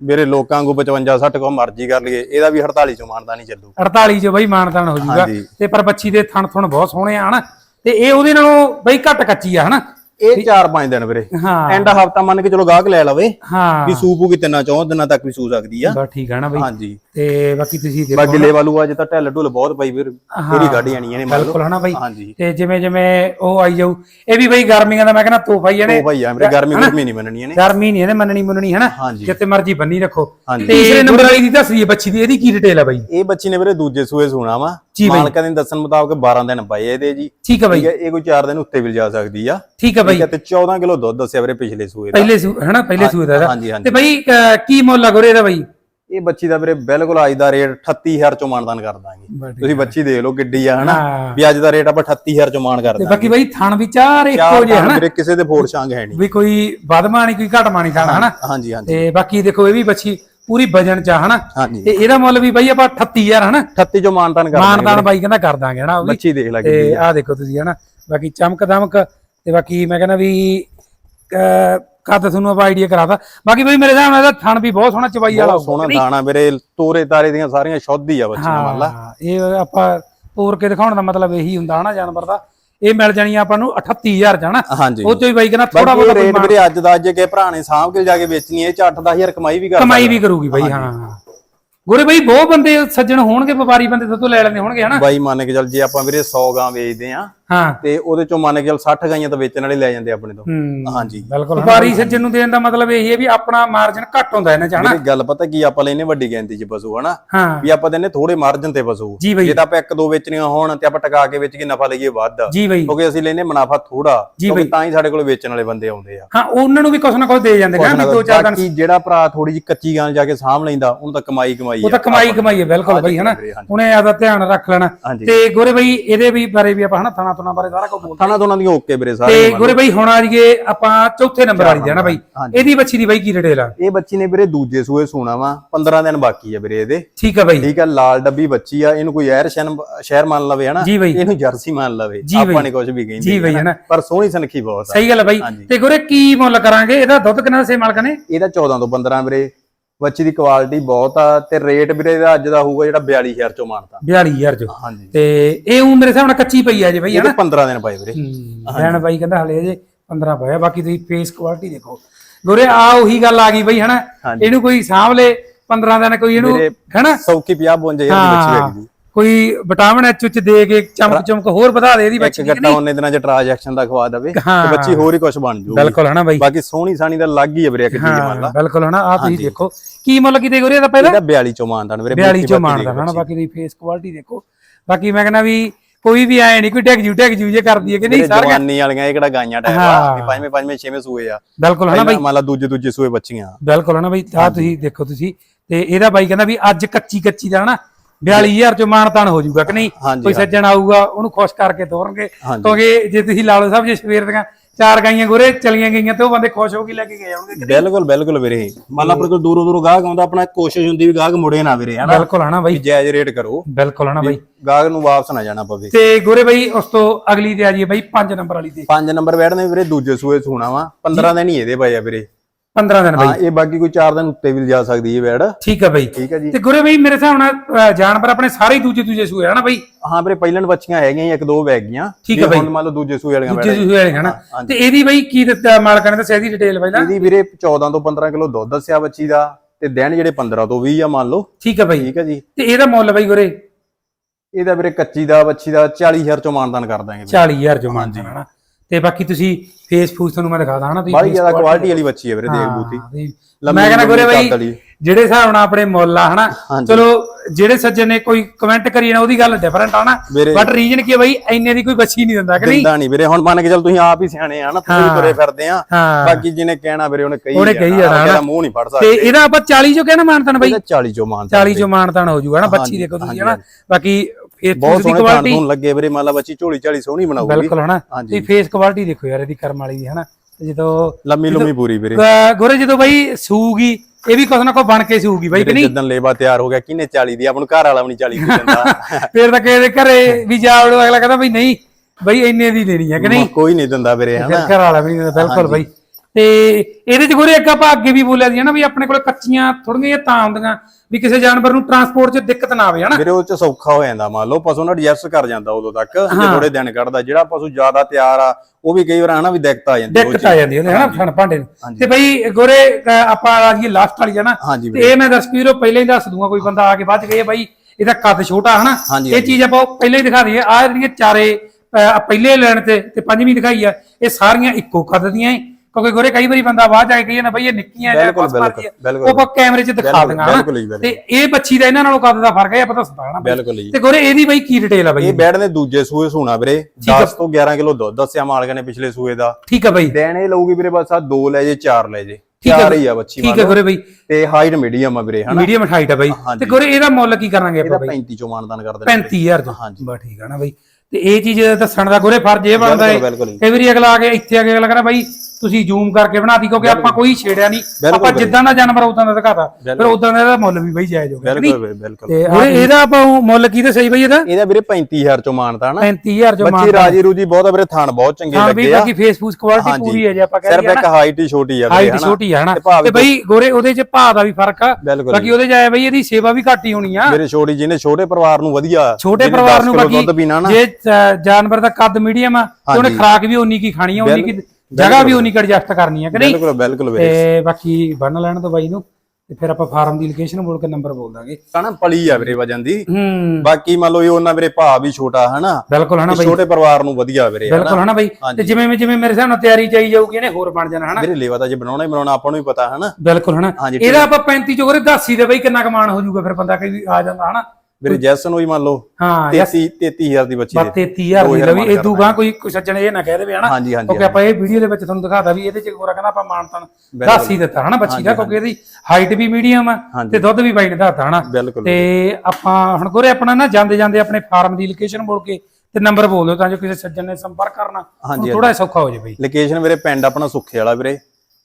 ਵੀਰੇ ਲੋਕਾਂ ਨੂੰ 55 60 ਕੋ ਮਰਜ਼ੀ ਕਰ ਲਈਏ ਇਹਦਾ ਵੀ 48 ਚੋਂ ਮਾਨਦਾ ਨਹੀਂ ਚੱਲੂ। 48 ਚ ਬਾਈ ਮਾਨਤਾਨ ਹੋ ਜਾਊਗਾ। ਤੇ ਪਰ ਬੱਚੀ ਦੇ ਥਣ ਥਣ ਬਹੁਤ ਸੋਹਣੇ ਆ ਹਨਾ? ਤੇ ਇਹ ਉਹਦੇ ਨਾਲੋਂ ਬਾਈ ਘੱਟ ਕੱਚੀ ਆ ਹਨਾ? ਇਹ 4-5 ਦਿਨ ਵੀਰੇ। ਹਾਂ। ਐਂਡ ਹਫਤਾ ਮੰਨ ਕੇ ਚਲੋ ਗਾਹਕ ਲੈ ਲਵੇ। ਹਾਂ। ਵੀ ਸੂਪੂ ਕਿ ਤਿੰਨਾਂ ਚੌਂ ਦਿਨਾਂ ਤੱਕ ਵੀ ਸੂ ਸਕਦੀ ਆ। ਬਸ ਠੀਕ ਆ ਨਾ ਬਾਈ। ਹਾਂਜੀ। ਤੇ ਬਾਕੀ ਤੁਸੀਂ ਦੇਖੋ ਬਾਕੀ ਲੈ ਵਾਲੂ ਅੱਜ ਤਾਂ ਢਿੱਲ ਢੁੱਲ ਬਹੁਤ ਪਈ ਵੀਰ। ਤੇਰੀ ਗਾੜੀ ਜਾਣੀ ਨੇ ਮੰਨ ਲਓ। ਬਿਲਕੁਲ ਹਨਾ ਬਾਈ। ਹਾਂਜੀ। ਤੇ ਜਿਵੇਂ ਜਿਵੇਂ ਉਹ ਆਈ ਜਾਊ ਇਹ ਵੀ ਬਾਈ ਗਰਮੀਆਂ ਦਾ ਮੈਂ ਕਹਿੰਦਾ ਤੋਹਫਾ ਹੀ ਇਹਨੇ। ਉਹ ਭਾਈ ਆ ਵੀਰੇ ਗਰਮੀ ਗੁਰਮੀ ਨਹੀਂ ਮੰਨਣੀ ਇਹਨੇ। ਗਰਮੀ ਨਹੀਂ ਇਹਨੇ ਮੰਨਣੀ ਮੁੰਨਣੀ ਹਨਾ ਜਿੱਤੇ ਮਰਜ਼ੀ ਬੰਨੀ ਰੱਖੋ। ਤੀਸਰੇ ਨੰਬਰ ਵਾਲੀ ਦੀ ਦੱਸਦੀ ਹੈ ਬੱਚੀ ਦੀ ਇਹਦੀ ਕੀ ਡਿਟੇਲ ਹੈ ਬਾਈ? ਇਹ ਬੱਚੀ ਨੇ ਵੀਰੇ ਦੂਜੇ ਸੂਏ ਸੂਣਾ ਵਾ। ਜੀ ਬਾਈ। ਮਾਲਕਾਂ ਦੇ ਦੱਸਣ ਮੁਤਾਬਕ 12 ਦਿਨ ਪਏ ਇਹਦੇ ਜੀ। ਠੀਕ ਹੈ ਬਾਈ। ਇਹ ਕੋਈ 4 ਦਿਨ ਉੱਤੇ ਵੀ ਜਾ ਸਕਦੀ ਆ। ਠੀਕ ਹੈ ਬਾਈ। ਤੇ 14 ਕਿਲੋ ਦੁੱਧ ਦੱਸਿਆ ਵੀਰੇ ਪਿਛਲੇ ਸੂਏ ਦਾ। ਪਹਿਲੇ ਸੂ ਹਨਾ ਪਹਿਲੇ ਸੂਏ ਦਾ ਇਹਦਾ। ਤੇ ਬਾਈ ਕੀ ਮੁੱਲ ਆ ਗੁਰੇ ਦਾ ਬਾਈ? ਇਹ ਬੱਚੀ ਦਾ ਵੀਰੇ ਬਿਲਕੁਲ ਅੱਜ ਦਾ ਰੇਟ 38000 ਚੋਂ ਮਾਨਦਾਨ ਕਰ ਦਾਂਗੇ। ਤੁਸੀਂ ਬੱਚੀ ਦੇਖ ਲਓ ਕਿੱਡੀ ਆ ਹਨਾ। ਵੀ ਅੱਜ ਦਾ ਰੇਟ ਆਪਾਂ 38000 ਚੋਂ ਮਾਨ ਕਰ ਦਾਂਗੇ। ਬਾਕੀ ਬਾਈ ਥਣ ਵੀ ਚਾਰ ਇੱਕੋ ਜਿਹੇ ਹਨਾ। ਵੀਰੇ ਕਿਸੇ ਦੇ ਫੋੜ ਛਾਂਗ ਹੈ ਨਹੀਂ ਵੀ ਕੋਈ ਵਧਮਾ ਨਹੀਂ ਕੋਈ ਘਟਮਾ ਨਹੀਂ ਥਾਣਾ ਹਨਾ। ਹਾਂਜੀ ਹਾਂਜੀ। ਤੇ ਬਾਕੀ ਦੇਖੋ ਇਹ ਵੀ ਬੱਚੀ ਪੂਰੀ ਵਜਨ ਚ ਹਨਾ? ਹਾਂਜੀ। ਤੇ ਇਹਦਾ ਮੁੱਲ ਵੀ ਬਾਈ ਆਪਾਂ 38000 ਹਨਾ? 38 ਚੋਂ ਮਾਨਦਾਨ ਕਰ ਮਾਨਦਾਨ ਬਾਈ। ਕਹਿੰਦਾ ਕਰ ਦਾਂਗੇ ਹਨਾ? ਉਹ ਵੀ ਦੇਖ ਲੈ ਤੇ ਆਹ ਦੇਖੋ ਤੁਸੀਂ ਹਨਾ? ਬਾਕੀ ਚਮਕ ਦਮਕ ਤੇ ਬਾਕੀ ਮੈਂ ਕਹਿੰਦਾ ਵੀ ਅਹ, ਕੱਦ ਤੁਹਾਨੂੰ ਆਪਾਂ ਆਈਡੀਆ ਕਰਾਤਾ। ਬਾਕੀ ਬਈ ਮੇਰੇ ਹਿਸਾਬ ਨਾਲ ਇਹਦਾ ਥਣ ਵੀ ਬਹੁਤ ਸੋਹਣਾ ਚਬਾਈ ਵਾਲਾ ਬਹੁਤ ਸੋਹਣਾ ਦਾਣਾ ਵੀਰੇ ਤੋਰੇ ਤਾਰੇ ਦੀਆਂ ਸਾਰੀਆਂ ਸ਼ੁੱਧ ਹੀ ਆ ਬੱਚੀਆਂ ਮੰਨ ਲਾ। ਹਾਂ ਇਹ ਆਪਾਂ ਤੋਰ ਕੇ ਦਿਖਾਉਣ ਦਾ ਮਤਲਬ ਇਹੀ ਹੁੰਦਾ ਹਨਾ ਜਾਨਵਰ ਦਾ? ਇਹ ਮਿਲ ਜਾਣੀ ਆਪਾਂ ਨੂੰ 38000 ਜਾਣਾ ਹਾਂਜੀ। ਉਹ ਤੋਂ ਹੀ ਬਾਈ ਕਹਿੰਦਾ ਥੋੜਾ ਬਹੁਤਾ ਰੇਟ ਵੀਰੇ ਅੱਜ ਦਾ ਅੱਜ ਕੇ ਭਰਾ ਨੇ ਸਾਂਭ ਕੇ ਜਾ ਕੇ ਵੇਚਣੀ ਇਹ 'ਚ 8-10000 ਕਮਾਈ ਵੀ ਕਰ ਕਮਾਈ ਵੀ ਕਰੂਗੀ ਬਾਈ ਹਾਂ। ਗੁਰੇ ਬਾਈ ਬਹੁਤ ਬੰਦੇ ਸੱਜਣ ਹੋਣਗੇ ਵਪਾਰੀ ਬੰਦੇ ਤੋਂ ਲੈ ਲੈਂਦੇ ਹੋਣਗੇ ਹਨਾ? ਬਾਈ ਮੰਨ ਕੇ ਚੱਲ ਜੇ ਆਪਾਂ ਵੀਰੇ 100 ਗਾਂ ਵੇਚਦੇ ਆ ਹਾਂ। ਤੇ ਉਹਦੇ ਚੋਂ ਮੰਨ ਕੇ ਚੱਲ 60 ਗਾਈਆਂ ਤਾਂ ਵੇਚਣ ਵਾਲੇ ਲੈ ਜਾਂਦੇ ਆਪਣੇ ਤੋਂ। ਹੂੰ ਹਾਂਜੀ। ਬਿਲਕੁਲ। ਵਪਾਰੀ ਸੱਜਣ ਨੂੰ ਦੇਣ ਦਾ ਮਤਲਬ ਇਹ ਹੈ ਵੀ ਆਪਣਾ ਮਾਰਜਨ ਘੱਟ ਹੁੰਦਾ ਇਹਨਾਂ ਚ ਹਨਾ? ਗੱਲ ਪਤਾ ਕੀ ਆਪਾਂ ਲੈਨੇ ਵੱਡੀ ਗਿਣਤੀ 'ਚ ਪਸ਼ੂ ਹਨਾ? ਵੀ ਆਪਾਂ ਦਿੰਨੇ ਥੋੜੇ ਮਾਰਜਨ ਤੇ ਪਸ਼ੂ। ਜੀ ਤਾਂ ਆਪਾਂ ਇੱਕ ਦੋ ਵੇਚਣੀਆਂ ਹੋਣ ਤੇ ਆਪਾਂ ਟਕਾ ਕੇ ਵੇਚ ਕੇ ਨਫਾ ਲਈਏ ਵੱਧ। ਕਿਉਂਕਿ ਅਸੀਂ ਲੈਨੇ ਮੁਨਾਫਾ ਥੋੜਾ ਕਿਉਂਕਿ। ਤਾਂ ਹੀ ਸਾਡੇ ਕੋਲ ਵੇਚਣ ਵਾਲੇ ਬੰਦੇ ਆਉਂਦੇ ਆ। ਹਾਂ ਉਹਨਾਂ ਨੂੰ ਵੀ ਕੁਛ ਨਾ ਕੁਛ ਦੇ ਜਾਂਦੇ ਨੇ ਵੀ ਦੋ ਚਾਰ ਦਿਨ ਜਿਹੜਾ ਭਰਾ ਥੋੜੀ ਜਿਹੀ ਕੱਚੀ ਗਾਂ ਜਾ ਕੇ ਸਾਂਭ ਲੈਂਦਾ ਉਹਨੂੰ ਤਾਂ ਕਮਾਈ ਕਮਾਈ ਉਹ ਤਾਂ ਆ। ਕਮਾਈ ਕਮਾਈ ਹੈ ਬਿਲਕੁਲ ਬਾਈ ਹਨਾ। ਉਹਨੇ ਆਦਾ ਧਿਆਨ ਰੱਖ ਲੈਣਾ। ਤੇ ਗੋਰੇ ਬਾਈ ਇਹਦੇ ਵੀ ਬਾਰੇ ਵੀ ਆਪਾਂ ਹਨਾ ਥਾਣਾ ਥੁਣਾ ਬਾਰੇ ਸਾਰਾ ਕੁਝ ਬੋਲ ਥਾਣਾ ਦੋਨਾਂ ਦੀਆਂ ਓਕੇ ਵੀਰੇ ਸਾਰੇ ਤੇ ਗੋਰੇ ਬਾਈ ਹੁਣ ਆ ਜੀਏ ਆਪਾਂ ਚੌਥੇ ਨੰਬਰ ਵਾਲੀ ਦੇ ਹਨਾ ਬਾਈ। ਇਹਦੀ ਬੱਚੀ ਦੀ ਬਾਈ ਕੀ ਡਿਟੇਲ ਆ? ਇਹ ਬੱਚੀ ਨੇ ਵੀਰੇ ਦੂਜੇ ਸੂਏ ਸੂਣਾ ਵਾ 15 ਦਿਨ ਬਾਕੀ ਆ ਵੀਰੇ ਇਹਦੇ। ਠੀਕ ਆ ਬਾਈ। ਠੀਕ ਆ ਲਾਲ ਡੱਬੀ ਬੱਚੀ ਆ ਇਹਨੂੰ ਕੋਈ ਐਰ ਸ਼ਹਿਰ ਮੰਨ ਲਵੇ ਹਨਾ? ਇਹਨੂੰ ਜਰਸੀ ਮੰਨ ਲਵੇ। ਆਪਾਂ ਨੇ ਕੁਝ ਵੀ ਕਹਿੰਦੇ ਜੀ ਬਾਈ ਹਨਾ? ਪਰ ਸੋਹਣੀ ਸਨਖੀ ਬਹੁਤ ਆ। ਸਹੀ ਗੱਲ ਆ ਬਾਈ। ਤੇ ਗੋਰੇ ਕੀ ਮੁੱਲ ਕਰਾਂਗੇ? ਇਹਦਾ ਦੁੱਧ ਕਿੰਨਾ ਸੇ ਮਾਲਕ ਨੇ ਇਹਦਾ 14 ਤੋਂ 15 ਵੀਰੇ। ਬੱਚੀ ਦੀ ਕੁਆਲਿਟੀ ਬਹੁਤ ਆ ਤੇ ਰੇਟ ਵੀਰੇ ਇਹਦਾ ਅੱਜ ਦਾ ਹੋਊਗਾ ਜਿਹੜਾ 42000 ਚੋਂ ਮਾਨਤਾ 42000 ਜੋ ਹਾਂਜੀ। ਤੇ ਇਹ ਉਹ ਮੇਰੇ ਹਿਸਾਬ ਨਾਲ ਕੱਚੀ ਪਈ ਆ ਜੇ ਬਾਈ ਹਨਾ ਤਾਂ 15 ਦਿਨ ਪਏ ਵੀਰੇ। ਭੈਣ ਬਾਈ ਕਹਿੰਦਾ ਹਲੇ ਜੇ 15 ਪਿਆ ਬਾਕੀ ਤੁਸੀਂ ਫੇਸ ਕੁਆਲਿਟੀ ਦੇਖੋ। ਗੋਰੇ ਆ ਉਹੀ ਗੱਲ ਆ ਗਈ ਬਾਈ ਹਨਾ। ਇਹਨੂੰ ਕੋਈ ਸਾਂਭ ਲੇ 15 ਦਿਨ ਕੋਈ ਇਹਨੂੰ ਹਨਾ? ਸੌਕੀ 50 52 ਹਜ਼ਾਰ ਦੀ ਬੱਚੀ ਹੈਗੀ ਕੋਈ ਵਿਟਾਮਿਨ ਐਚ ਉੱਚ ਦੇ ਕੇ ਚਮਕ ਚਮਕ ਹੋਰ ਵਧਾ ਦੇ ਇਹਦੀ ਬੱਚੀ ਗੱਟਾ ਉਹਨੇ ਦਿਨਾਂ ਚ ਟ੍ਰਾਂਜੈਕਸ਼ਨ ਦਾ ਖਵਾ ਦੇਵੇ ਤੇ ਹਾਂ। ਬੱਚੀ ਹੋਰ ਹੀ ਕੁਝ ਬਣ ਜੂਗੀ। ਬਿਲਕੁਲ ਹਨਾ ਬਾਈ? ਬਾਕੀ ਸੋਹਣੀ ਸਾਣੀ ਦਾ ਲੱਗ ਹੀ ਆ ਵੀਰੇ ਕਿੱਡੀ ਮੰਨ ਲਾ। ਹਾਂ ਬਿਲਕੁਲ ਹਨਾ? ਆ ਤੁਸੀਂ ਦੇਖੋ। ਕੀ ਮੁੱਲ ਕੀਤੇ ਗੋਰੇ ਦਾ ਪਹਿਲਾਂ? ਇਹਦਾ 42 ਚੋਂ ਮਾਨਦਾਨ ਵੀਰੇ 42 ਚੋਂ ਮਾਰਦਾ ਹਨਾ? ਬਾਕੀ ਦੀ ਫੇਸ ਕੁਆਲਿਟੀ ਦੇਖੋ। ਬਾਕੀ ਮੈਂ ਕਹਿੰਦਾ ਵੀ ਕੋਈ ਵੀ ਆਏ ਨਹੀਂ ਕੋਈ ਟੈਕ ਜੂ ਟੈਕ ਜੂ ਜੇ ਕਰਦੀ ਹੈ ਕਿ ਨਹੀਂ ਸਾਰੀਆਂ ਜਵਾਨੀ ਵਾਲੀਆਂ ਇਹ ਕਿਹੜਾ ਗਾਈਆਂ ਟਾਈਪ ਆ ਵੀ ਪੰਜਵੇਂ ਪੰਜਵੇਂ ਛੇਵੇਂ ਸੂਏ ਆ। ਬਿਲਕੁਲ ਹਨਾ ਪਹਿਲਾਂ ਮੰਨ ਲਾ ਦੂਜੇ ਦੂਜੇ ਸੂਏ ਬੱਚੀਆਂ। ਬਿਲਕੁਲ ਹਨਾ ਬਈ? ਆ ਤੁਸੀਂ ਦੇਖੋ ਤੁਸੀਂ ਤੇ ਇਹਦਾ ਬਾਈ ਕਹਿੰਦਾ ਵੀ ਅੱਜ ਕੱਚੀ ਕੱਚੀ ਦਾ ਹਨਾ? 42000 ਚ ਮਾਨਤਾਨ ਹੋ ਜਾਊਗਾ ਕਿ ਨਹੀਂ? ਕੋਈ ਸੱਜਣ ਆਊਗਾ ਉਹਨੂੰ ਖੁਸ਼ ਕਰਕੇ ਤੋਰਨਗੇ। ਕਿਉਂਕਿ ਜੇ ਤੁਸੀਂ ਲਾ ਲਓ ਸਾਹਿਬ ਜੇ ਸਵੇਰ ਦੀਆਂ ਚਾਰ ਗਾਈਆਂ ਗੋਰੇ ਚਲੀਆਂ ਗਈਆਂ ਤੇ ਉਹ ਬੰਦੇ ਖੁਸ਼ ਹੋ ਕੇ ਲੈ ਕੇ ਗਏ ਹੋਣਗੇ ਬਿਲਕੁਲ ਬਿਲਕੁਲ ਵੀਰੇ। ਮੰਨ ਲਾ ਆਪਣੇ ਕੋਲ ਦੂਰੋਂ ਦੂਰੋਂ ਗਾਹਕ ਆਉਂਦਾ ਆਪਣਾ ਕੋਸ਼ਿਸ਼ ਹੁੰਦੀ ਵੀ ਗਾਹਕ ਮੁੜੇ ਨਾ ਵੀਰੇ ਹਨਾ? ਬਿਲਕੁਲ ਹਨਾ ਬਾਈ? ਜਾਇਜ਼ ਰੇਟ ਕਰੋ। ਬਿਲਕੁਲ ਹਨਾ ਬਾਈ? ਗਾਹਕ ਨੂੰ ਵਾਪਸ ਨਾ ਜਾਣਾ ਪਵੇ। ਤੇ ਗੋਰੇ ਬਾਈ ਉਸ ਤੋਂ ਅਗਲੀ ਤੇ ਆ ਜਾਈਏ ਬਾਈ 5 ਨੰਬਰ ਵਾਲੀ ਤੇ। ਪੰਜ ਨੰਬਰ ਬੈਠਨੇ ਵੀਰੇ ਦੂਜੇ ਸੂਏ ਸੂਣਾ ਵਾ। 15 ਦਿਨ ਹੀ ਇਹਦੇ ਪਏ ਆ ਵੀਰੇ। 15 ਦਿਨ ਬਾਈ। ਇਹ ਬਾਕੀ ਕੋਈ 4 ਦਿਨ ਉੱਤੇ ਵੀ ਜਾ ਸਕਦੀ ਹੈ ਬੈੜ ਠੀਕ ਹੈ ਬਾਈ। ਠੀਕ ਹੈ ਜੀ। ਤੇ ਗੁਰੇ ਬਾਈ ਮੇਰੇ ਹਿਸਾਬ ਨਾਲ ਜਾਨਵਰ ਆਪਣੇ ਸਾਰੇ ਹੀ ਦੂਜੇ ਦੂਜੇ ਸੂਏ ਹਨਾ ਬਾਈ? ਹਾਂ ਵੀਰੇ ਪਹਿਲਾਂ ਬੱਚੀਆਂ ਹੈਗੀਆਂ ਜੀ, ਇੱਕ ਦੋ ਵੈਗ ਗਈਆਂ। ਠੀਕ ਹੈ ਬਾਈ। ਹੁਣ ਮੰਨ ਲਓ ਦੂਜੇ ਸੂਏ ਵਾਲੀਆਂ ਦੂਜੇ ਸੂਏ ਵਾਲੇ ਹਨਾ ਤੇ ਇਹਦੀ ਬਾਈ ਕੀ ਦਿੱਤਾ ਮਾਲਕਾਂ ਨੇ ਦੱਸਿਆ ਇਹਦੀ ਡਿਟੇਲ ਪਹਿਲਾਂ? ਇਹਦੀ ਵੀਰੇ 14 ਤੋਂ 15 ਕਿਲੋ ਦੁੱਧ ਦੱਸਿਆ ਬੱਚੀ ਦਾ ਤੇ ਦਿਨ ਜਿਹੜੇ 15 ਤੋਂ 20 ਆ ਮੰਨ ਲਓ। ਠੀਕ ਹੈ ਬਾਈ। ਠੀਕ ਹੈ ਜੀ। ਤੇ ਇਹਦਾ ਮੁੱਲ ਬਾਈ ਗੁਰੇ? ਇਹਦਾ ਵੀਰੇ ਕੱਚੀ ਦਾ ਬੱਚੀ ਦਾ 40000 ਚੋਂ ਮਾਨਦਾਨ ਕਰ ਦਾਂਗੇ। ਵੀਰੇ। 40000 ਜੋ ਮੰਨਦੇ ਹਨਾ ਤੇ ਬਾਕੀ ਤੁਸੀਂ ਫੇਸ ਫੂਸ ਤੁਹਾਨੂੰ ਮੈਂ ਦਿਖਾ ਦਾਂ ਹਨਾ ਤੁਸੀਂ ਬੜੀ ਜ਼ਿਆਦਾ ਕੁਆਲਿਟੀ ਵਾਲੀ ਬੱਚੀ ਹੈ ਵੀਰੇ ਦੇਖ ਬੂਤੀ ਮੈਂ ਕਹਿੰਦਾ ਗੁਰੇ। ਬਾਈ ਜਿਹੜੇ ਹਿਸਾਬ ਨਾਲ ਆਪਣੇ ਮੁੱਲ ਆ ਹਨਾ। ਚਲੋ ਜਿਹੜੇ ਸੱਜਣ ਨੇ ਕੋਈ ਕਮੈਂਟ ਕਰੀ ਨਾ ਉਹਦੀ ਗੱਲ ਡਿਫਰੈਂਟ ਆ ਨਾ ਬਟ ਰੀਜਨ ਕੀ ਹੈ ਬਾਈ ਇੰਨੇ ਦੀ ਕੋਈ ਬੱਚੀ ਨਹੀਂ ਦਿੰਦਾ ਕਿ ਨਹੀਂ? ਦਿੰਦਾ ਨਹੀਂ ਵੀਰੇ ਹੁਣ ਮੰਨ ਕੇ ਚੱਲ ਤੁਸੀਂ ਆਪ ਹੀ ਸਿਆਣੇ ਆ ਨਾ ਤੁਸੀਂ ਤੁਰੇ ਫਿਰਦੇ ਆ। ਬਾਕੀ ਜਿਹਨੇ ਕਹਿਣਾ ਵੀਰੇ ਉਹਨੇ ਕਹੀ ਉਹਨੇ ਕਹੀ ਉਹਦਾ ਹਨਾ। ਮੂੰਹ ਨਹੀਂ ਫੜ ਤੇ ਸਕਦੇ। ਇਹਦਾ ਆਪਾਂ 40 ਚੋਂ ਕਹਿਣਾ ਮਾਨਤਨ ਬਾਈ? ਇਹਦਾ 40 ਚੋਂ ਮਾਨ 40 ਚੋਂ ਮਾਨਤਨ ਹੋ ਜਾਊਗਾ ਨਾ ਬੱਚੀ ਦੇਖੋ ਤੁਸੀਂ ਹਨਾ। ਬਾਕੀ ਫੇਸ ਬਹੁਤ ਦੀ ਸੋਹਣੇ ਖਾਣ ਕੁਆਲਿਟੀ ਲੱਗੇ ਵੀਰੇ ਮੰਨ ਲਾ ਬੱਚੀ ਝੋਲੀ ਝਾਲੀ ਸੋਹਣੀ ਬਣਾਉਗੀ ਬਿਲਕੁਲ ਹਨਾ? ਹਾਂਜੀ। ਤੇ ਫੇਸ ਕੁਆਲਿਟੀ ਦੇਖੋ ਯਾਰ ਇਹਦੀ ਕਰਮ ਵਾਲੀ ਦੀ ਹਨਾ? ਤੇ ਜਦੋਂ ਲੰਮੀ ਲੰਮੀ ਪੂਰੀ ਵੀਰੇ। ਅਹ ਗੋਰੇ ਜਦੋਂ ਬਾਈ ਸੂਗੀ ਇਹ ਵੀ ਕੁਛ ਨਾ ਕੁਛ ਬਣ ਕੇ ਸੂਗੀ ਬਾਈ ਕਿ ਨਹੀਂ? ਜਿੱਦਣ ਲੇਬਾ ਤਿਆਰ ਹੋ ਗਿਆ ਕਿਹਨੇ 40 ਦੀ? ਆਪਾਂ ਨੂੰ ਘਰ ਵਾਲਾ ਵੀ ਨਹੀਂ 40 ਦੀ ਦਿੰਦਾ। [LAUGHS] ਫੇਰ ਤਾਂ ਕਿਸੇ ਦੇ ਘਰੇ ਵੀ ਜਾ ਵੜੋ ਅਗਲਾ ਕਹਿੰਦਾ ਬਈ ਨਹੀਂ ਬਈ ਇੰਨੇ ਦੀ ਦੇਣੀ ਹੈ ਕਿ ਨਹੀਂ? ਕੋਈ ਨਹੀਂ ਦਿੰਦਾ ਵੀਰੇ ਹਨਾ? ਘਰ ਵਾਲਾ ਵੀ ਨਹੀਂ ਦਿੰਦਾ ਬਿਲਕੁਲ ਬਾਈ। ਤੇ ਇਹਦੇ ਚ ਗੋਰੇ ਇੱਕ ਆਪਾਂ ਅੱਗੇ ਵੀ ਬੋਲਿਆ ਸੀ ਨਾ ਵੀ ਆਪਣੇ ਕੋਲ ਕੱਚੀਆਂ ਥੋੜੀਆਂ ਜਿਹੀਆਂ ਤਾਂ ਹੁੰਦੀਆਂ ਵੀ ਕਿਸੇ ਜਾਨਵਰ ਨੂੰ ਟਰਾਂਸਪੋਰਟ 'ਚ ਦਿੱਕਤ ਨਾ ਆਵੇ ਹਨਾ? ਵੀਰੇ ਉਹ ਚ ਸੌਖਾ ਹੋ ਜਾਂਦਾ ਮੰਨ ਲਓ ਪਸ਼ੂ ਨਾਲ ਐਡਜਸਟ ਕਰ ਜਾਂਦਾ ਉਦੋਂ ਤੱਕ ਜੇ ਥੋੜੇ ਦਿਨ ਕੱਢਦਾ ਜਿਹੜਾ ਪਸ਼ੂ ਜ਼ਿਆਦਾ ਤਿਆਰ ਆ ਉਹ ਵੀ ਕਈ ਵਾਰ ਹਨਾ ਵੀ ਦਿੱਕਤ ਆ ਜਾਂਦੀ ਉਹ ਦਿੱਕਤ। ਆ ਜਾਂਦੀ ਉਹਦੇ ਹਨਾ ਥਣ ਭਾਂਡੇ ਨੂੰ ਤੇ ਬਈ ਗੋਰੇ ਆਪਾਂ ਆ ਜੀ ਲਾਸਟ ਵਾਲੀ ਹੈ ਨਾ ਹਾਂਜੀ ਤੇ ਇਹ ਮੈਂ ਦੱਸ ਵੀਰੋ ਪਹਿਲਾਂ ਹੀ ਦੱਸ ਦੂੰਗਾ ਕੋਈ ਬੰਦਾ ਆ ਕੇ ਬਾਅਦ ਚ ਕਹੇ ਬਾਈ ਇਹਦਾ ਕੱਦ ਛੋਟਾ ਹਨਾ? ਇਹ ਚੀਜ਼ ਆਪਾਂ ਪਹਿਲਾਂ ਹੀ ਦਿਖਾ ਦਈਏ ਆ ਜਿਹੜੀਆਂ ਚਾਰੇ ਪਹਿਲੇ ਲੈਣ ਤੇ ਤੇ ਪੰਜਵੀਂ ਦਿਖਾਈ ਆ ਇਹ ਸਾਰੀਆਂ ਇੱਕੋ ਕੱਦ ਦੀਆਂ ਏ। ਕਿਉਂਕਿ ਗੋਰੇ ਕਈ ਵਾਰੀ ਬੰਦਾ ਬਾਅਦ ਆ ਕੇ ਕਹੇ ਨਾ ਬਈ ਇਹ ਨਿੱਕੀਆਂ ਜਾਂ ਬਿਲਕੁਲ। ਬਿਲਕੁਲ, ਉਹ ਆਪਾਂ ਕੈਮਰੇ 'ਚ ਦਿਖਾ ਬਿਲਕੁਲ, ਦਿੰਗਾ ਹਨਾ। ਬਿਲਕੁਲ ਜੀ, ਬਿਲਕੁਲ। ਤੇ ਇਹ ਬੱਚੀ ਦਾ ਇਹਨਾਂ ਨਾਲੋਂ ਕੱਦ ਦਾ ਫ਼ਰਕ ਹੈ ਆਪਾਂ ਹਨਾ ਬਈ। ਬਿਲਕੁਲ ਜੀ। ਤੇ ਗੋਰੇ ਇਹਦੀ ਬਈ ਕੀ ਡਿਟੇਲ ਆ ਬਈ? ਇਹ ਬੈਡ ਨੇ ਦੂਜੇ ਸੂਏ ਸੂਣਾ ਵੀਰੇ। 10 ਤੋਂ 11 ਕਿਲੋ ਦੁੱਧ ਦੱਸਿਆ ਮਾਲਕ ਨੇ ਪਿਛਲੇ ਸੂਏ ਦਾ। ਠੀਕ ਆ ਬਈ। ਦੇਣ ਇਹ ਲਊਗੀ ਵੀਰੇ ਬਸ ਆ ਦੋ ਲੈ ਜੇ ਚਾਰ ਲੈ ਜੇ। ਠੀਕ ਹੈ ਚਾਰ। ਹੀ ਆ ਬੱਚੀ ਠੀਕ ਹੈ ਗੋਰੇ ਬਈ। ਤੇ ਹਾਈਟ ਮੀਡੀਅਮ ਆ ਵੀਰੇ ਹਨਾ? ਮੀਡੀਅਮ ਹਾਈਟ ਆ ਬਈ। ਤੇ ਗੋਰੇ ਇਹਦਾ ਮੁੱਲ ਕੀ ਕਰਾਂਗੇ ਆਪਾਂ ਇਹਦਾ ਬਈ? 35 ਚੋਂ ਮਾਨਦਾਨ ਕਰ ਦੇਣਾ 35000 ਚ। ਹਾਂਜੀ। ਬਾ ਠੀਕ ਆ ਨਾ ਬਈ। ਤੇ ਇਹ ਚੀਜ਼ ਦੱਸਣ ਦਾ ਗੋਰੇ ਫਰਜ਼ ਇਹ ਬਣਦਾ ਹੈ। ਬਿਲਕੁਲ ਜੀ। ਕਈ ਵਾਰੀ ਅਗਲਾ ਆ ਕੇ ਇੱਥੇ ਆ ਕੇ ਅਗਲਾ ਕਹਿੰਦਾ ਬਾਈ ਤੁਸੀਂ ਜ਼ੂਮ ਕਰਕੇ ਬਣਾਤੀ ਕਿਉਂਕਿ ਆਪਾਂ ਕੋਈ ਛੇੜਿਆ ਨਹੀਂ। ਆਪਾਂ ਜਿੱਦਾਂ ਦਾ ਜਾਨਵਰ ਉਦਾਂ ਦਾ ਦਿਖਾਤਾ। ਫਿਰ ਉਦਾਂ ਦਾ ਇਹਦਾ ਮੁੱਲ ਵੀ ਬਈ ਜਾਇਜ਼ ਹੋ ਗਿਆ? ਬਿਲਕੁਲ ਬਿਲਕੁਲ। ਤੇ ਗੋਰੇ ਇਹਦਾ ਆਪਾਂ ਮੁੱਲ ਕੀ ਤੇ ਸਹੀ ਬਈ ਇਹਦਾ? ਇਹਦਾ ਵੀਰੇ 35000 ਚੋਂ ਮਾਨਤਾ ਨਾ। 35000 ਚ ਬੱਚੀ ਰਾਜੀ ਰੂਜੀ ਬਹੁਤ ਆ ਵੀਰੇ ਥਾਨ ਬਹੁਤ ਚੰਗੇ ਹਾਂ ਵੀ ਲੱਗੇ ਆ। ਬਾਕੀ ਫੇਸਬੁੱਕ ਕੁਆਲਿਟੀ ਹਾਂਜੀ। ਪੂਰੀ ਹੈ ਜੇ ਆਪਾਂ ਸਿਰਫ ਕਹਿੰਦੇ ਇੱਕ ਹਾਈਟ ਹੀ ਛੋਟੀ ਆ ਹਾਈਟ ਹਨਾ। ਛੋਟੀ ਆ ਹਨਾ। ਤੇ ਬਈ ਗੋਰੇ ਉਹਦੇ ਚ ਭਾਅ ਦਾ ਵੀ ਫ਼ਰਕ ਆ। ਬਿਲਕੁਲ ਬਾਕੀ ਉਹਦੇ ਚ ਆਇਆ ਬਈ ਇਹਦੀ ਸੇਵਾ ਵੀ ਘੱਟ ਹੀ ਹੋਣੀ ਆ। ਮੇਰੇ ਛੋਟੀ ਜਿਹਨੇ ਛੋਟੇ ਪਰਿਵਾਰ ਨੂੰ ਵਧੀਆ ਛੋਟੇ ਪਰਿਵਾਰ 10 ਨੂੰ ਬਾਕੀ ਜੇ ਜਾਨਵਰ ਦਾ ਕੱਦ ਮੀਡੀਅਮ ਆ ਤੇ ਉਹਨੇ। ਖਰਾਕ ਵੀ ਉਨੀ ਕੀ ਖਾਣੀ ਆ ਉਨੀ ਕੀ ਜਗ੍ਹਾ ਵੀ ਉਨੀ ਐਡਜਸਟ ਕਰਨੀ ਆ ਕਿ ਨਹੀਂ? ਬਿਲਕੁਲ ਬਿਲਕੁਲ ਵੀਰੇ। ਤੇ ਬਾਕੀ ਬੰਨ ਲੈਣ ਤੋਂ ਬਾਈ ਨੂੰ ਤੇ ਫਿਰ ਆਪਾਂ ਫਾਰਮ ਦੀ ਲੋਕੇਸ਼ਨ ਬੋਲ ਕੇ ਨੰਬਰ ਬੋਲ ਦਾਂਗੇ। ਕਹਣਾ ਪਲੀ ਆ ਵੀਰੇ ਵਜਨ ਦੀ। ਹੂੰ। ਬਾਕੀ ਮੰਨ ਲਓ ਇਹ ਉਹਨਾਂ ਵੀਰੇ ਭਾਅ ਵੀ ਛੋਟਾ ਹਨਾ? ਬਿਲਕੁਲ ਹਨਾ ਬਾਈ? ਛੋਟੇ ਪਰਿਵਾਰ ਨੂੰ ਵਧੀਆ ਵੀਰੇ ਹਨਾ? ਬਿਲਕੁਲ ਹਨਾ ਬਾਈ? ਤੇ ਜਿਵੇਂ ਜਿਵੇਂ ਮੇਰੇ ਹਿਸਾਬ ਨਾਲ ਤਿਆਰੀ ਚਾਹੀ ਜਾਊਗੀ ਇਹਨੇ ਹੋਰ ਬਣ ਜਾਣਾ ਹਨਾ? ਵੀਰੇ ਲੇਵਾ ਤਾਂ ਜੇ ਬਣਾਉਣਾ ਹੀ ਬਣਾਉਣਾ ਆਪਾਂ ਨੂੰ ਵੀ ਪਤਾ ਹਨਾ? ਬਿਲਕੁਲ ਹਨਾ? ਇਹਦਾ ਆਪਾਂ 35 ਚੋਂ ਕਰੇ 80 ਦੇ ਬਾਈ ਕਿੰਨਾ ਕਮਾਨ ਹੋ ਜਾਊਗਾ ਫਿਰ ਬੰਦਾ ਕਈ ਆ ਜਾਂਦਾ ਹਨਾ? ਵੀਰੇ ਜੈਸਨ ਹੋਈ ਮੰਨ ਲਓ ਹਾਂ 33 33000 ਦੀ ਬੱਚੀ ਦੇ 33000 ਦੀ ਲਵੀ ਇਦੂ ਗਾਂ ਕੋਈ ਸੱਜਣ ਇਹ ਨਾ ਕਹਿ ਦੇਵੇ ਹਨਾ? ਹਾਂਜੀ ਹਾਂਜੀ ਕਿਉਂਕਿ ਆਪਾਂ ਇਹ ਵੀਡੀਓ ਦੇ ਵਿੱਚ ਤੁਹਾਨੂੰ ਦਿਖਾਤਾ ਵੀ ਇਹਦੇ ਚ ਗੋਰਾ ਕਹਿੰਦਾ ਆਪਾਂ ਮਾਨਤਨ ਦੱਸ ਹੀ ਦਿੱਤਾ ਹਨਾ? ਬੱਚੀ ਦਾ ਕਿਉਂਕਿ ਇਹਦੀ ਹਾਈਟ ਵੀ ਮੀਡੀਅਮ ਆ ਤੇ ਦੁੱਧ ਵੀ ਬਾਈ ਨੇ ਦੱਸਤਾ ਹਨਾ? ਤੇ ਆਪਾਂ ਹੁਣ ਗੋਰੇ ਆਪਣਾ ਨਾ ਜਾਂਦੇ ਜਾਂਦੇ ਆਪਣੇ ਫਾਰਮ ਦੀ ਲੋਕੇਸ਼ਨ ਬੋਲ ਕੇ ਤੇ ਨੰਬਰ ਬੋਲ ਦਿਓ ਤਾਂ ਜੋ ਕਿਸੇ ਸੱਜਣ ਨੇ ਸੰਪਰਕ ਕਰਨਾ। ਥੋੜਾ ਸੌਖਾ ਹੋ ਜਾਵੇ ਬਈ। ਲੋਕੇਸ਼ਨ ਵੀਰੇ ਪਿੰਡ ਆਪਣਾ ਸੁੱਖੇ ਵਾਲਾ ਵੀਰੇ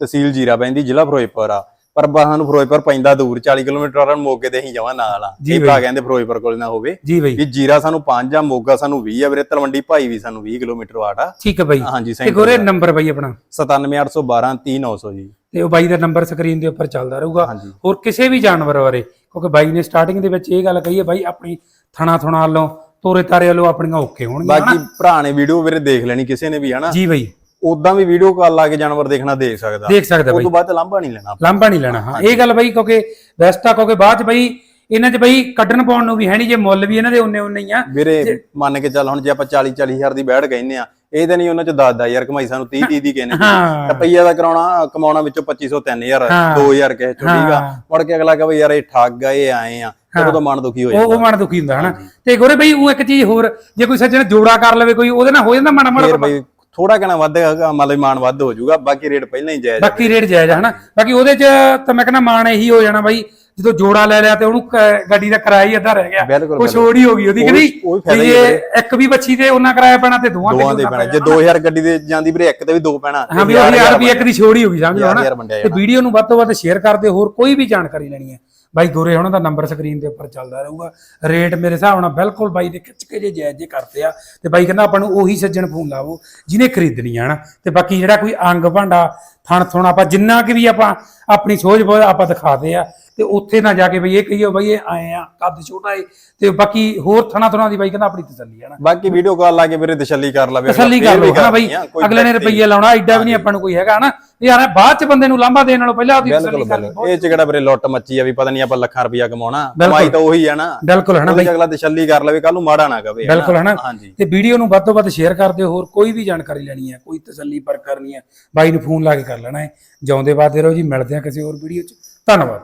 ਤਹਿਸੀਲ ਜੀਰਾ ਪੈਂਦੀ ਜ਼ਿਲ੍ਹਾ ਫਿਰੋਜ਼ਪੁਰ ਆ। ਪਰ ਬਾਹਾਂ ਨੂੰ ਫਿਰੋਜ਼ਪੁਰ ਪੈਂਦਾ ਦੂਰ 40 ਕਿਲੋਮੀਟਰ ਆ ਮੋਗੇ ਤੇ ਹੀ ਜਾਵਾਂ ਨਾਲ ਆ। ਇਹ ਭਰਾ ਕਹਿੰਦੇ ਫਿਰੋਜ਼ਪੁਰ ਕੋਲ ਨਾ ਹੋਵੇ। ਜੀ ਬਈ। ਵੀ ਜੀਰਾ ਸਾਨੂੰ 5 ਆ ਮੋਗਾ ਸਾਨੂੰ 20 ਆ ਵੀਰੇ ਤਲਵੰਡੀ ਭਾਈ ਵੀ ਸਾਨੂੰ 20 ਕਿਲੋਮੀਟਰ ਵਾਟ ਆ। ਠੀਕ ਹੈ ਬਈ। ਹਾਂਜੀ ਤੇ ਗੋਰੇ ਨੰਬਰ ਬਈ ਆਪਣਾ। 97812 30900 ਜੀ। ਤੇ ਉਹ ਬਾਈ ਦਾ ਨੰਬਰ ਸਕਰੀਨ ਦੇ ਉੱਪਰ ਚੱਲਦਾ ਰਹੂਗਾ। ਹੋਰ ਕਿਸੇ ਵੀ ਜਾਨਵਰ ਬਾਰੇ ਕਿਉਂਕਿ ਬਾਈ ਨੇ ਸਟਾਰਟਿੰਗ ਦੇ ਵਿੱਚ ਇਹ ਗੱਲ ਕਹੀ ਹੈ ਬਾਈ ਆਪਣੀ ਥਣਾ ਥਣਾ ਵੱਲੋਂ ਤੋਰੇ ਤਾਰੇ ਵੱਲੋਂ ਆਪਣੀਆਂ ਓਕੇ ਹੋਣਗੀਆਂ ਬਾਕੀ ਭਰਾ ਨੇ ਵੀਡੀਓ ਵੀਰੇ ਦੇਖ ਲੈਣੀ ਕਿਸੇ ਨੇ ਵੀ ਹਨਾ? ਜੀ ਬਈ। ਉਦਾਂ ਵੀ ਵੀਡੀਓ ਕਾਲ ਲਾ ਕੇ ਜਾਨਵਰ ਦੇਖਣਾ ਦੇਖ ਸਕਦਾ। ਦੇਖ ਸਕਦਾ ਉਸ ਬਈ। ਤੋਂ ਬਾਅਦ ਲਾਂਭਾ ਨਹੀਂ ਲੈਣਾ ਲਾਂਭਾ ਨਹੀਂ ਲੈਣਾ ਹਾਂ। ਇਹ ਗੱਲ ਬਈ ਕਿਉਂਕਿ ਬੈਸਟ ਆ ਕਿਉਂਕਿ ਬਾਅਦ ਚ ਬਈ ਇਹਨਾਂ 'ਚ ਬਈ ਕੱਢਣ ਪਾਉਣ ਨੂੰ ਵੀ ਹੈ ਨਹੀਂ ਜੇ ਮੁੱਲ ਵੀ ਇਹਨਾਂ ਦੇ ਉਨੇ ਉਨੇ ਹੀ ਆ। ਵੀਰੇ ਮੰਨ ਕੇ ਚੱਲ ਹੁਣ ਜੇ ਆਪਾਂ 40 40000 ਦੀ ਬੈੜ ਕਹਿੰਦੇ ਆ ਇਹ ਤਾਂ ਨਹੀਂ ਉਹਨਾਂ ਚ ਦੱਸਦਾ ਯਾਰ ਕਮਾਈ ਸਾਨੂੰ 30 30 ਦੀ ਕਹਿੰਦੇ ਹਾਂ। ਰੁਪਈਆ ਦਾ ਕਰਾਉਣਾ ਕਮਾਉਣਾ ਵਿੱਚੋਂ 2500 3000 ਹਾਂ। 2000 ਕਿਸੇ ਚੋਂ ਠੀਕ ਆ। ਮੁੜ ਕੇ ਅਗਲਾ ਕਹੇ ਯਾਰ ਇਹ ਠੱਗ ਆ ਇਹ ਆਏ ਆ। ਉਹਦਾ ਮਨ ਦੁਖੀ ਹੋ ਉਹ ਜਾਂਦਾ। ਉਹ ਮਨ ਦੁਖੀ ਹੁੰਦਾ ਹਨਾ। ਤੇ ਗੋਰੇ ਬਈ ਉਹ ਇੱਕ ਚੀਜ਼ ਹੋਰ ਜੇ ਕੋਈ ਸੱਜਣ ਜੋੜਾ ਕਰ ਲਵੇ ਕੋਈ ਉਹਦੇ ਨਾਲ ਹੋ ਜਾਂਦਾ ਮਾੜਾ ਮਾੜਾ ਫਿਰ ਬਈ ਥੋੜਾ ਕਣਾ ਵੱਧ ਮਤਲਬ ਮਾਨ ਵੱਧ ਹੋ ਜਾਊਗਾ ਬਾਕੀ ਰੇਟ ਪਹਿਲਾਂ ਹੀ ਜਾਇਜ਼। ਬਾਕੀ ਰੇਟ ਜਾਇਜ਼ ਹਨਾ? ਬਾਕੀ ਉਹਦੇ ਚ ਤਾਂ ਮੈਂ ਕਹਿੰਦਾ ਮਾਣ ਇਹੀ ਹੋ ਜਾਣਾ ਬਾਈ ਜਦੋਂ ਜੋੜਾ ਲੈ ਲਿਆ ਤੇ ਉਹਨੂੰ ਗੱਡੀ ਦਾ ਕਿਰਾਇਆ ਹੀ ਅੱਧਾ ਰਹਿ ਗਿਆ। ਉਹ ਛੋੜ ਹੀ ਹੋ ਗਈ ਉਹਦੀ ਕਿ ਨਹੀਂ ਇਹ ਇੱਕ ਵੀ ਬੱਚੀ ਤੇ ਉਹਨਾਂ ਕਿਰਾਇਆ ਪੈਣਾ ਤੇ ਦੋਵਾਂ ਤੇ ਪੈਣਾ। ਜੇ 2000 ਗੱਡੀ ਦੇ ਜਾਂਦੀ ਵੀਰੇ ਇੱਕ ਤੇ ਵੀ ਦੋ ਪੈਣਾ। ਹਾਂ ਵੀ ਉਹ 1000 ਰੁਪਏ ਇੱਕ ਦੀ ਛੋੜ ਹੀ ਹੋ ਗਈ ਸਮਝ ਹਨਾ? ਤੇ ਵੀਡੀਓ ਨੂੰ ਵੱਧ ਤੋਂ ਵੱਧ ਸ਼ੇਅਰ ਕਰਦੇ ਹੋਰ ਕੋਈ ਵੀ ਜਾਣਕਾਰੀ ਲੈਣੀ ਹੈ। ਬਾਈ ਗੋਰੇ ਉਹਨਾਂ ਦਾ ਨੰਬਰ ਸਕਰੀਨ ਦੇ ਉੱਪਰ ਚੱਲਦਾ ਰਹੂਗਾ। ਰੇਟ ਮੇਰੇ ਹਿਸਾਬ ਨਾਲ ਬਿਲਕੁਲ ਬਾਈ ਦੇ ਖਿੱਚ ਕੇ ਜੇ ਜਾਇਜ਼ ਜੇ ਕਰਦੇ ਆ, ਤੇ ਬਾਈ ਕਹਿੰਦਾ ਆਪਾਂ ਨੂੰ ਉਹੀ ਸੱਜਣ ਫੋਨ ਲਾਵੋ ਜਿਹਨੇ ਖਰੀਦਣੀ ਆ ਨਾ। ਤੇ ਬਾਕੀ ਜਿਹੜਾ ਕੋਈ ਅੰਗ ਭਾਂਡਾ ਥਣ ਥੁਣ ਆਪਾਂ ਜਿੰਨਾ ਕਿ ਵੀ ਆਪਾਂ ਆਪਣੀ ਸੋਝ ਬੋਝ ਆਪਾਂ ਦਿਖਾਦੇ ਆ ਤੇ ਉੱਥੇ ਨਾ ਜਾ ਕੇ ਬਈ ਇਹ ਕਹੀਓ ਬਈ ਇਹ ਆਏ ਆ ਕੱਦ ਛੋਟਾ ਏ ਤੇ ਬਾਕੀ ਹੋਰ ਥਣਾ ਥੁਣਾ ਦੀ ਬਾਈ ਕਹਿੰਦਾ ਆਪਣੀ ਤਸੱਲੀ ਆ ਨਾ ਬਾਕੀ ਵੀਡੀਓ ਕਾਲ ਲਾ ਕੇ ਵੀਰੇ ਤਸੱਲੀ ਕਰ ਲਵੇ ਤਸੱਲੀ ਕਰ ਲਓ ਬਈ? ਅਗਲੇ ਨੇ ਰੁਪਈਏ ਲਾਉਣਾ ਐਡਾ ਵੀ ਨਹੀਂ ਆਪਾਂ ਨੂੰ ਕੋਈ ਹੈਗਾ ਹਨਾ? ਯਾਰ ਬਾਅਦ ਚ ਬੰਦੇ ਨੂੰ ਲਾਂਭਾ ਦੇਣ ਨਾਲੋਂ ਪਹਿਲਾਂ ਉਹਦੀ ਤਸੱਲੀ ਕਰ ਬਿਲਕੁਲ। ਇਹ ਚ ਕਿਹੜਾ ਵੀਰੇ ਲੁੱਟ ਮੱਚੀ ਆ ਵੀ ਪਤਾ ਨਹੀਂ ਆਪਾਂ ਲੱਖਾਂ ਰੁਪਇਆ ਕਮਾਉਣਾ। ਕਮਾਈ ਤਾਂ ਉਹੀ ਆ ਨਾ। ਬਿਲਕੁਲ ਹਨਾ ਉਹਦੀ ਅਗਲਾ ਤਸੱਲੀ ਕਰ ਲਵੇ ਕੱਲ ਨੂੰ ਮਾੜਾ ਨਾ ਕਵੇ। ਬਿਲਕੁਲ ਹਨਾ? ਤੇ ਵੀਡੀਓ ਨੂੰ ਵੱਧ ਤੋਂ ਵੱਧ ਸ਼ੇਅਰ ਕਰ ਦਿਓ ਹੋਰ ਕੋਈ ਵੀ ਜਾਣਕਾਰੀ ਲੈਣੀ ਹੈ ਕੋਈ ਤਸੱਲੀ ਪਰ ਕਰਨੀ ਹੈ ਬਾਈ ਨੂੰ ਫੋਨ ਲਾ ਕੇ ਕਰ ਲੈਣਾ ਹੈ। ਜਿਉਂਦੇ ਵਾਦੇ ਰਹੋ ਜੀ ਮਿਲਦੇ ਆ ਕਿਸੇ ਹੋਰ ਵੀਡੀਓ 'ਚ। ਧੰਨਵਾਦ।